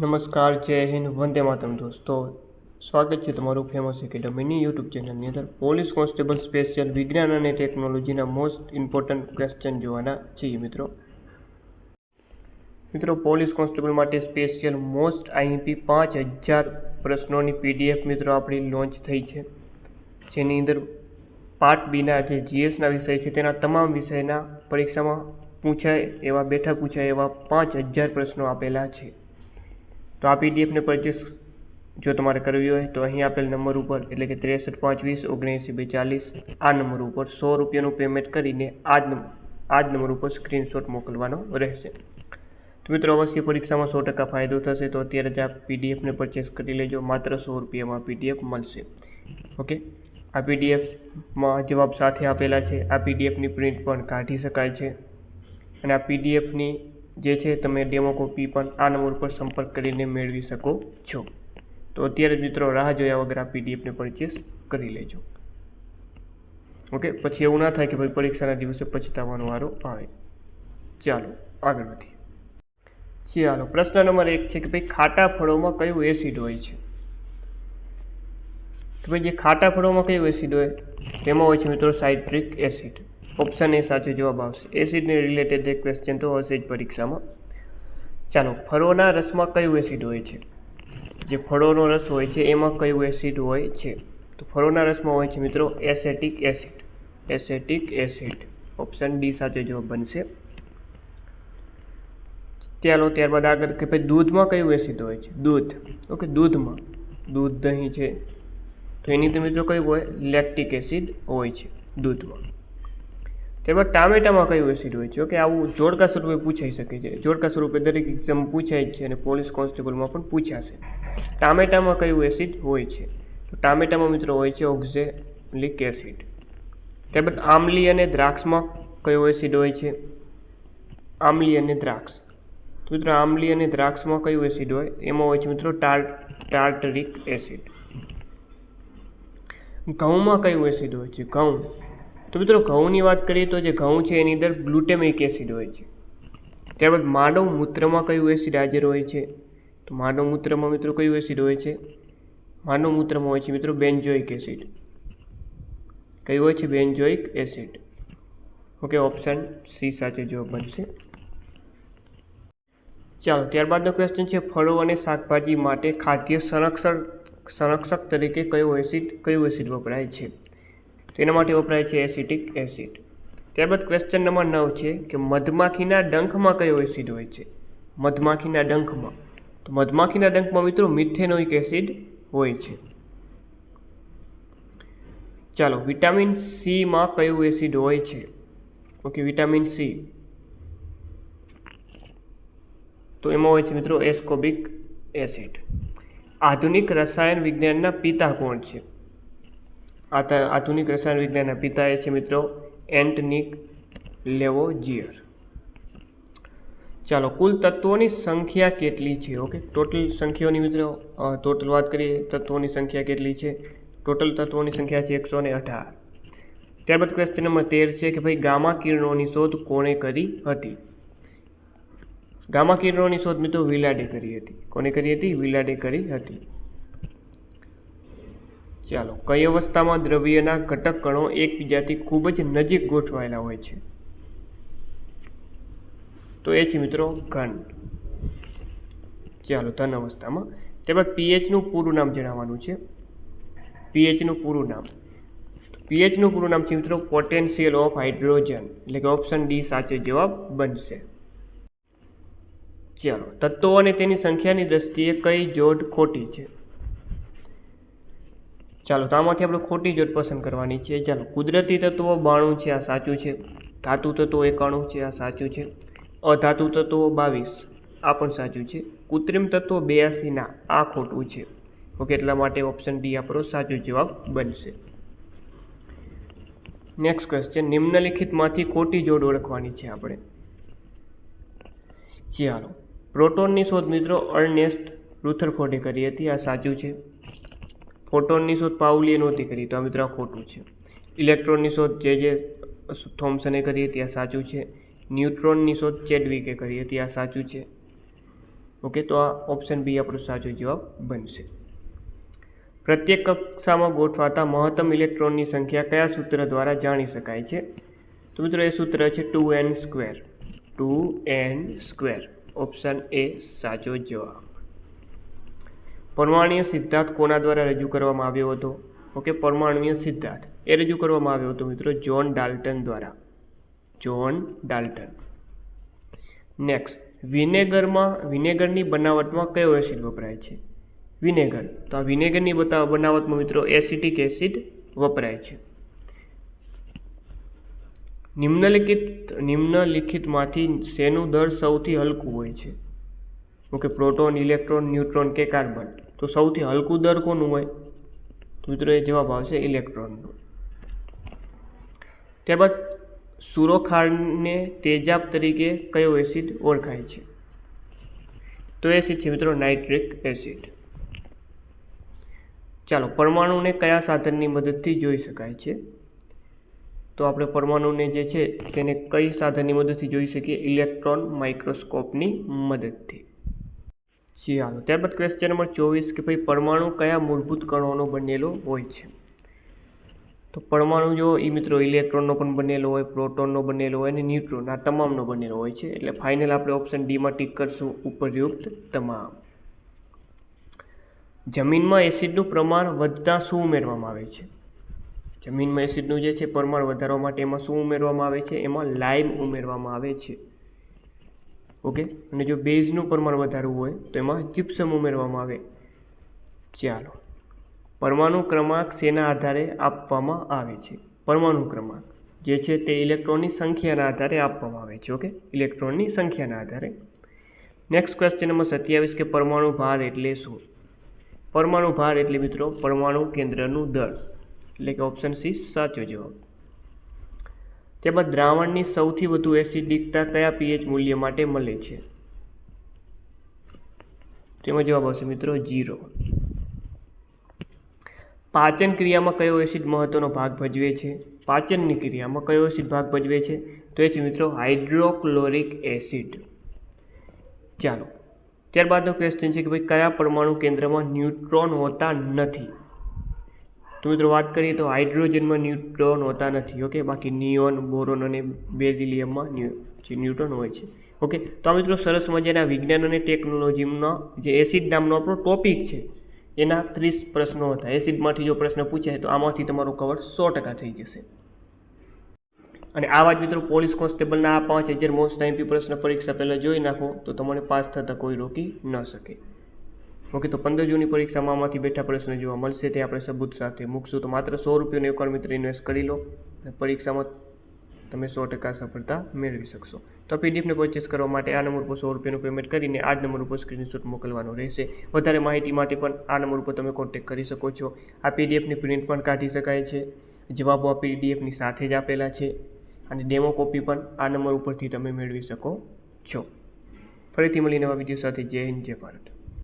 નમસ્કાર, જય હિન્દ, વંદે માતરમ દોસ્તો. સ્વાગત છે તમારું ફેમસ એકેડમીની યુટ્યુબ ચેનલની અંદર. પોલીસ કોન્સ્ટેબલ સ્પેશિયલ વિજ્ઞાન અને ટેકનોલોજીના મોસ્ટ ઇમ્પોર્ટન્ટ ક્વેશ્ચન જોવાના છીએ મિત્રો. મિત્રો પોલીસ કોન્સ્ટેબલ માટે સ્પેશિયલ મોસ્ટ આઈએમપી પાંચ હજાર પ્રશ્નોની પીડીએફ મિત્રો આપણી લોન્ચ થઈ છે. જેની અંદર પાર્ટ બીના જે જીએસના વિષય છે, તેના તમામ વિષયના પરીક્ષામાં પૂછાય એવા, બેઠા પૂછાય એવા પાંચ હજાર પ્રશ્નો આપેલા છે. તો આ પીડીએફને પરચેસ જો તમારે કરવી હોય તો અહીં આપેલ નંબર ઉપર એટલે કે ત્રેસઠ પાંચ વીસ ઓગણએંસી બેચાલીસ આ નંબર ઉપર સો રૂપિયાનું પેમેન્ટ કરીને આ જ આ જ નંબર ઉપર સ્ક્રીનશોટ મોકલવાનો રહેશે. તો મિત્રો, અવશ્ય પરીક્ષામાં સો ટકા ફાયદો થશે તો અત્યારે જ આ પીડીએફને પરચેસ કરી લેજો. માત્ર સો રૂપિયામાં પીડીએફ મળશે. ઓકે આ પીડીએફમાં જવાબ સાથે આપેલા છે. આ પીડીએફની પ્રિન્ટ પણ કાઢી શકાય છે. અને આ પીડીએફની જે છે તમે ડેમો કોપી પણ આ નંબર પર સંપર્ક કરીને મેળવી શકો છો. તો અત્યારે જ મિત્રો રાહ જોયા વગર આ પીડીએફને પરચેસ કરી લેજો. ઓકે પછી એવું ના થાય કે ભાઈ પરીક્ષાના દિવસે પછતાવાનો વારો આવે. ચાલો, આગળ વધીએ. ચાલો, પ્રશ્ન નંબર એક છે કે ભાઈ ખાટા ફળોમાં કયું એસિડ હોય છે? તો ભાઈ જે ખાટા ફળોમાં કયું એસિડ હોય, તેમાં હોય છે મિત્રો સાઇટ્રિક એસિડ ઓપ્શન એ સાચો જવાબ આવશે. એસિડને રિલેટેડ એક ક્વેશ્ચન તો હશે જ પરીક્ષામાં. ચાલો, ફળોના રસમાં કયું એસિડ હોય છે? જે ફળોનો રસ હોય છે, એમાં કયું એસિડ હોય છે? તો ફળોના રસમાં હોય છે મિત્રો acetic acid acetic acid option D સાચો જવાબ બનશે. ચાલો, ત્યારબાદ આગળ કે ભાઈ દૂધમાં કયું એસિડ હોય છે? દૂધ. ઓકે, દૂધમાં. દૂધ દહીં છે. તો એની તો મિત્રો કયું હોય? લેક્ટિક એસિડ હોય છે, દૂધમાં. ત્યારબાદ ટામેટામાં કયું એસિડ હોય છે? ઓકે, આવું જોડકા સ્વરૂપે પૂછાઈ શકે છે. જોડકા સ્વરૂપે દરેક એક્ઝામ પૂછાય છે અને પોલીસ કોન્સ્ટેબલમાં પણ પૂછાશે. ટામેટામાં કયું એસિડ હોય છે? તો ટામેટામાં મિત્રો હોય છે ઓક્ઝેલિક એસિડ. ત્યારબાદ આમલી અને દ્રાક્ષમાં કયો એસિડ હોય છે? આમલી અને દ્રાક્ષ. તો મિત્રો આમલી અને દ્રાક્ષમાં કયું એસિડ હોય? એમાં હોય છે મિત્રો ટાર, ટાર્ટરિક એસિડ. ઘઉંમાં કયું એસિડ હોય છે? ઘઉં. તો મિત્રો ઘઉંની વાત કરીએ તો જે ઘઉં છે એની અંદર ગ્લુટેમિક એસિડ હોય છે. ત્યારબાદ માનવ મૂત્રમાં કયું એસિડ હાજર હોય છે? તો માનવ મૂત્રમાં મિત્રો કયું એસિડ હોય છે? માનવ મૂત્રમાં હોય છે મિત્રો બેન્જોઇક એસિડ. કયું હોય છે? Benzoic acid. Okay, option C સાચો જવાબ બનશે. ચાલો, ત્યારબાદનો ક્વેશ્ચન છે, ફળો અને શાકભાજી માટે ખાદ્ય સંરક્ષણ, સંરક્ષક તરીકે કયો એસિડ, કયું એસિડ વપરાય છે? તેના માટે વપરાય છે એસિટિક એસિડ. ત્યારબાદ ક્વેશ્ચન નંબર નવ છે કે મધમાખીના ડંખમાં કયો એસિડ હોય છે? મધમાખીના ડંખમાં. તો મધમાખીના ડંખમાં મિત્રો મિથેનોઇક એસિડ હોય છે. ચાલો, વિટામિન સીમાં કયું એસિડ હોય છે? Okay, vitamin C. તો એમાં હોય છે મિત્રો એસ્કોબિક એસિડ. આધુનિક રસાયણ વિજ્ઞાનના પિતા કોણ છે? આધુનિક રસાયણ વિજ્ઞાનના પિતા એ છે મિત્રો, એન્ટનિક લેવોજિયર ચાલો, કુલ તત્વોની સંખ્યા કેટલી છે? ઓકે, ટોટલ સંખ્યાઓની મિત્રો ટોટલ વાત કરીએ, તત્વોની સંખ્યા કેટલી છે? ટોટલ તત્વોની સંખ્યા છે એકસો ને અઢાર. ત્યારબાદ ક્વેશ્ચન નંબર તેર છે કે ભાઈ, ગામા કિરણોની શોધ કોણે કરી હતી? ગામા કિરણોની શોધ મિત્રો વિલાડે કરી હતી. કોને કરી હતી? વિલાડે કરી હતી. ચાલો, કઈ અવસ્થામાં દ્રવ્યના ઘટક કણો એકબીજાથી ખૂબ જ નજીક ગોઠવાયેલા હોય છે? તો એ છે મિત્રો ઘન. ચાલો, ધન અવસ્થામાં. ત્યારબાદ પીએચનું પૂરું નામ જણાવવાનું છે. પીએચનું પૂરું નામ. પીએચનું પૂરું નામ છે મિત્રો પોટેન્શિયલ ઓફ હાઇડ્રોજન. એટલે કે ઓપ્શન ડી સાચો જવાબ બનશે. ચાલો, તત્વો અને તેની સંખ્યાની દ્રષ્ટિએ કઈ જોડ ખોટી છે? ચાલો, તો આમાંથી આપણે ખોટી જોડ પસંદ કરવાની છે. ચાલો, કુદરતી તત્વો બાણું છે, આ સાચું છે. ધાતુ તત્વો એકાણું છે, આ સાચું છે. અધાતુ તત્વો બાવીસ, આ પણ સાચું છે. કૃત્રિમ તત્વો બેયાસી ના, આ ખોટું છે. ઓકે, એટલા માટે ઓપ્શન ડી આપણો સાચો જવાબ બનશે. નેક્સ્ટ ક્વેશ્ચન નિમ્નલિખિતમાંથી ખોટી જોડ ઓળખવાની છે આપણે. ચાલો, પ્રોટોનની શોધ મિત્રો અર્નેસ્ટ રુથરફોર્ડે કરી હતી, આ સાચું છે. ફોટોનની શોધ પાઉલીએ નહોતી કરી, તો આ મિત્રો ખોટું છે. ઇલેક્ટ્રોનની શોધ જે જે થોમ્સને કરી હતી, આ સાચું છે. ન્યુટ્રોનની શોધ ચેડવિકે કરી હતી, આ સાચું છે. ઓકે, તો આ ઓપ્શન બી આપણો સાચો જવાબ બનશે. પ્રત્યેક કક્ષામાં ગોઠવાતા મહત્તમ ઇલેક્ટ્રોનની સંખ્યા કયા સૂત્ર દ્વારા જાણી શકાય છે? તો મિત્રો એ સૂત્ર છે two N square. Two N square. Option A સાચો જવાબ. પરમાણ્વીય સિદ્ધાંત કોના દ્વારા રજૂ કરવામાં આવ્યો હતો? ઓકે, પરમાણ્વીય સિદ્ધાંત. એ રજૂ કરવામાં આવ્યો હતો મિત્રો જોન ડાલ્ટન દ્વારા. John Dalton. નેક્સ્ટ વિનેગરમાં, વિનેગરની બનાવટમાં કયો એસિડ વપરાય છે? વિનેગર. તો આ વિનેગરની બનાવટમાં મિત્રો એસિટિક એસિડ વપરાય છે. નિમ્નલિખિત, નિમ્નલિખિતમાંથી શેનું દળ સૌથી હલકું હોય છે? ઓકે, પ્રોટોન, ઇલેક્ટ્રોન, ન્યુટ્રોન કે કાર્બન? તો સૌથી હલકું દર કોનું હોય? તો મિત્રો એ જવાબ આવશે ઇલેક્ટ્રોનનો. ત્યારબાદ સુરોખાળને તેજાબ તરીકે કયો એસિડ ઓળખાય છે? તો એસિડ છે મિત્રો નાઇટ્રિક એસિડ. ચાલો, પરમાણુને કયા સાધનની મદદથી જોઈ શકાય છે? તો આપણે પરમાણુને જે છે તેને કઈ સાધનની મદદથી જોઈ શકીએ? ઇલેક્ટ્રોન માઇક્રોસ્કોપની મદદથી. ચાલો ત્યારબાદ ક્વેશ્ચન નંબર ચોવીસ કે ભાઈ પરમાણુ કયા મૂળભૂત કણોનો બનેલો હોય છે? તો પરમાણુ જો એ મિત્રો ઇલેક્ટ્રોનનો પણ બનેલો હોય પ્રોટોનનો બનેલો હોય અને ન્યુટ્રોન આ તમામનો બનેલો હોય છે. એટલે ફાઇનલ આપણે ઓપ્શન ડીમાં ટીક કરશું ઉપરયુક્ત તમામ. જમીનમાં એસિડનું પ્રમાણ વધતા શું ઉમેરવામાં આવે છે? જમીનમાં એસિડનું જે છે પ્રમાણ વધારવા માટે એમાં શું ઉમેરવામાં આવે છે? એમાં લાઇમ ઉમેરવામાં આવે છે. ઓકે? અને જો બેઝનું પ્રમાણ વધારવું હોય, તો એમાં જીપ્સમ ઉમેરવામાં આવે. ચાલો. પરમાણુ ક્રમાંક શેના આધારે આપવામાં આવે છે? પરમાણુ ક્રમાંક. જે છે તે ઇલેક્ટ્રોનની સંખ્યાના આધારે આપવામાં આવે છે, ઓકે? ઇલેક્ટ્રોનની સંખ્યાના આધારે. નેક્સ્ટ ક્વેશ્ચન નંબર સત્યાવીસ કે પરમાણુ ભાર એટલે શું? પરમાણુ ભાર એટલે મિત્રો પરમાણુ કેન્દ્રનું દળ. એટલે કે ઓપ્શન સી સાચો જવાબ. ત્યારબાદ દ્રાવણની સૌથી વધુ એસિડિકતા કયા પીએચ મૂલ્ય માટે મળે છે? તેમાં જવાબ આવશે મિત્રો જીરો પાચન ક્રિયામાં કયો એસિડ મહત્વનો ભાગ ભજવે છે? પાચનની ક્રિયામાં કયો એસિડ ભાગ ભજવે છે? તો એ છે મિત્રો હાઇડ્રોક્લોરિક એસિડ. ચાલો ત્યારબાદનો ક્વેશ્ચન છે કે ભાઈ કયા પરમાણુ કેન્દ્રમાં ન્યુટ્રોન હોતા નથી? તો મિત્રો વાત કરીએ તો હાઇડ્રોજનમાં ન્યુટ્રોન હોતા નથી ઓકે બાકી નિયોન, બોરોન અને બેઝિલિયમમાં જે ન્યુટ્રોન હોય છે ઓકે તો આ મિત્રો સરસ મજાના વિજ્ઞાન અને ટેકનોલોજીનો જે એસિડ નામનો આપણો ટોપિક છે, એના ત્રીસ પ્રશ્નો હતા. એસિડમાંથી જો પ્રશ્ન પૂછાય તો આમાંથી તમારો કવર સો ટકા થઈ જશે. અને આવા જ મિત્રો પોલીસ કોન્સ્ટેબલના આ પાંચ હજાર મોસ્ટ આઈમ્પી પ્રશ્ન પરીક્ષા પહેલાં જોઈ નાખો, તો તમને પાસ થતાં કોઈ રોકી ન શકે. ઓકે, તો પંદર જૂની પરીક્ષામાં આમાંથી બેઠા પ્રશ્ન જોવા મળશે. તે આપણે સબૂત સાથે મૂકશું. તો માત્ર સો રૂપિયાનો એકવાર મિત્ર ઇન્વેસ્ટ કરી લો. પરીક્ષામાં તમે સો ટકા સફળતા મેળવી શકશો. તો પીડીએફને પરચેસ કરવા માટે આ નંબર પર સો રૂપિયાનું પેમેન્ટ કરીને આ જ નંબર ઉપર સ્ક્રીનશોટ મોકલવાનો રહેશે. વધારે માહિતી માટે પણ આ નંબર ઉપર તમે કોન્ટેક્ટ કરી શકો છો. આ પીડીએફની પ્રિન્ટ પણ કાઢી શકાય છે. જવાબો આ પીડીએફની સાથે જ આપેલા છે. અને ડેમો કોપી પણ આ નંબર ઉપરથી તમે મેળવી શકો છો. ફરીથી મળી નવા વીડિયો સાથે. જય હિન્દ, જય ભારત.